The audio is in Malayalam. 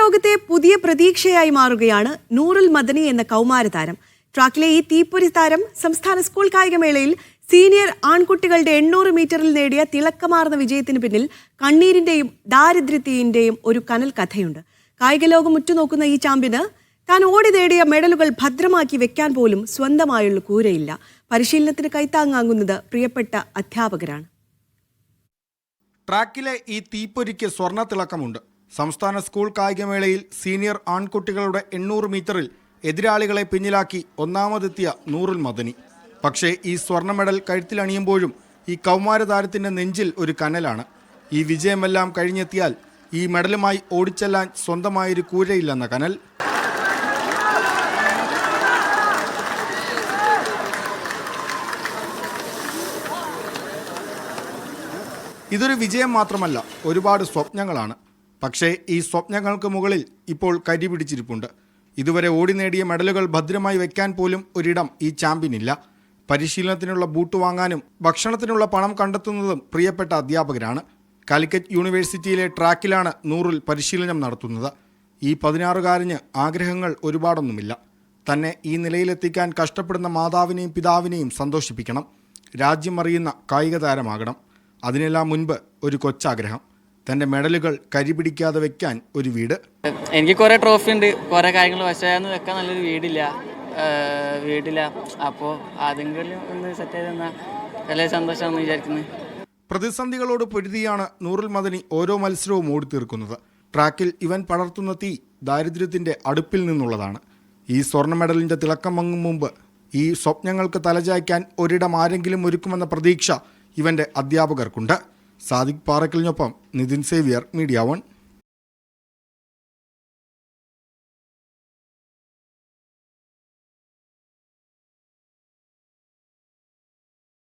ലോകത്തെ പുതിയ പ്രതീക്ഷയായി മാറുകയാണ് നൂറുൽ മദനി എന്ന കൗമാര താരം. ട്രാക്കിലെ ഈ തീപ്പൊരി താരം സംസ്ഥാന സ്കൂൾ കായികമേളയിൽ സീനിയർ ആൺകുട്ടികളുടെ എണ്ണൂറ് മീറ്ററിൽ നേടിയ തിളക്കമാർന്ന വിജയത്തിന് പിന്നിൽ കണ്ണീരിന്റെയും ദാരിദ്ര്യത്തിന്റെയും ഒരു കനൽ കഥയുണ്ട്. കായിക ലോകം ഉറ്റുനോക്കുന്ന ഈ ചാമ്പ്യന് താൻ ഓടി നേടിയ മെഡലുകൾ ഭദ്രമാക്കി വെക്കാൻ പോലും സ്വന്തമായുള്ള കൂരയില്ല. പരിശീലനത്തിന് കൈത്താങ്ങാകുന്നത് പ്രിയപ്പെട്ട അധ്യാപകരാണ്. ട്രാക്കിലെ ഈ തീപ്പൊരിക്ക് സ്വർണ തിളക്കമുണ്ട്. സംസ്ഥാന സ്കൂൾ കായികമേളയിൽ സീനിയർ ആൺകുട്ടികളുടെ എണ്ണൂറ് മീറ്ററിൽ എതിരാളികളെ പിന്നിലാക്കി ഒന്നാമതെത്തിയ നൂറുൽ മദനി. പക്ഷേ ഈ സ്വർണ മെഡൽ കഴുത്തിലണിയുമ്പോഴും ഈ കൗമാര താരത്തിന്റെ നെഞ്ചിൽ ഒരു കനലാണ്. ഈ വിജയമെല്ലാം കഴിഞ്ഞെത്തിയാൽ ഈ മെഡലുമായി ഓടിച്ചെല്ലാൻ സ്വന്തമായൊരു കൂരയില്ലെന്ന കനൽ. ഇതൊരു വിജയം മാത്രമല്ല ഒരുപാട് സ്വപ്നങ്ങളാണ്. പക്ഷേ ഈ സ്വപ്നങ്ങൾക്ക് മുകളിൽ ഇപ്പോൾ കരി പിടിച്ചിരിപ്പുണ്ട്. ഇതുവരെ ഓടി നേടിയ മെഡലുകൾ ഭദ്രമായി വെക്കാൻ പോലും ഒരിടം ഈ ചാമ്പ്യനില്ല. പരിശീലനത്തിനുള്ള ബൂട്ട് വാങ്ങാനും ഭക്ഷണത്തിനുള്ള പണം കണ്ടെത്തുന്നതും പ്രിയപ്പെട്ട അധ്യാപകരാണ്. കാലിക്കറ്റ് യൂണിവേഴ്സിറ്റിയിലെ ട്രാക്കിലാണ് നൂറിൽ പരിശീലനം നടത്തുന്നത്. ഈ പതിനാറുകാരന് ആഗ്രഹങ്ങൾ ഒരുപാടൊന്നുമില്ല. തന്നെ ഈ നിലയിലെത്തിക്കാൻ കഷ്ടപ്പെടുന്ന മാതാവിനെയും പിതാവിനെയും സന്തോഷിപ്പിക്കണം. രാജ്യം അറിയുന്ന കായിക താരമാകണം അതിനെല്ലാം മുൻപ് ഒരു കൊച്ചാഗ്രഹം. തന്റെ മെഡലുകൾ കരിപിടിക്കാതെ വെക്കാൻ ഒരു വീട്? എനിക്ക് കുറേ ട്രോഫി ഉണ്ട് കുറേ കാര്യങ്ങൾ. പക്ഷേ വെക്കാൻ നല്ലൊരു വീടില്ല. വീടില്ല. അപ്പോൾ അതെങ്കിലും ഒന്ന് സെറ്റ് ചെയ്ത് തന്നാൽ വലിയ സന്തോഷമാണെന്ന് വിചാരിക്കുന്നത് പ്രതിസന്ധികളോട് പൊരുതിയാണ് നൂറുൽ മദനി ഓരോ മത്സരവും ഓടിത്തീർക്കുന്നത്. ട്രാക്കിൽ ഇവൻ പടർത്തുന്ന തീ ദാരിദ്ര്യത്തിന്റെ അടുപ്പിൽ നിന്നുള്ളതാണ്. ഈ സ്വർണ മെഡലിന്റെ തിളക്കം മങ്ങും മുമ്പ് ഈ സ്വപ്നങ്ങൾക്ക് തലചായ്ക്കാൻ ഒരിടം ആരെങ്കിലും ഒരുക്കുമെന്ന പ്രതീക്ഷ ഇവന്റെ അധ്യാപകർക്കുണ്ട്. സാദിഖ് പാറക്കലിനൊപ്പം നിതിൻ സേവിയർ മീഡിയ വൺ.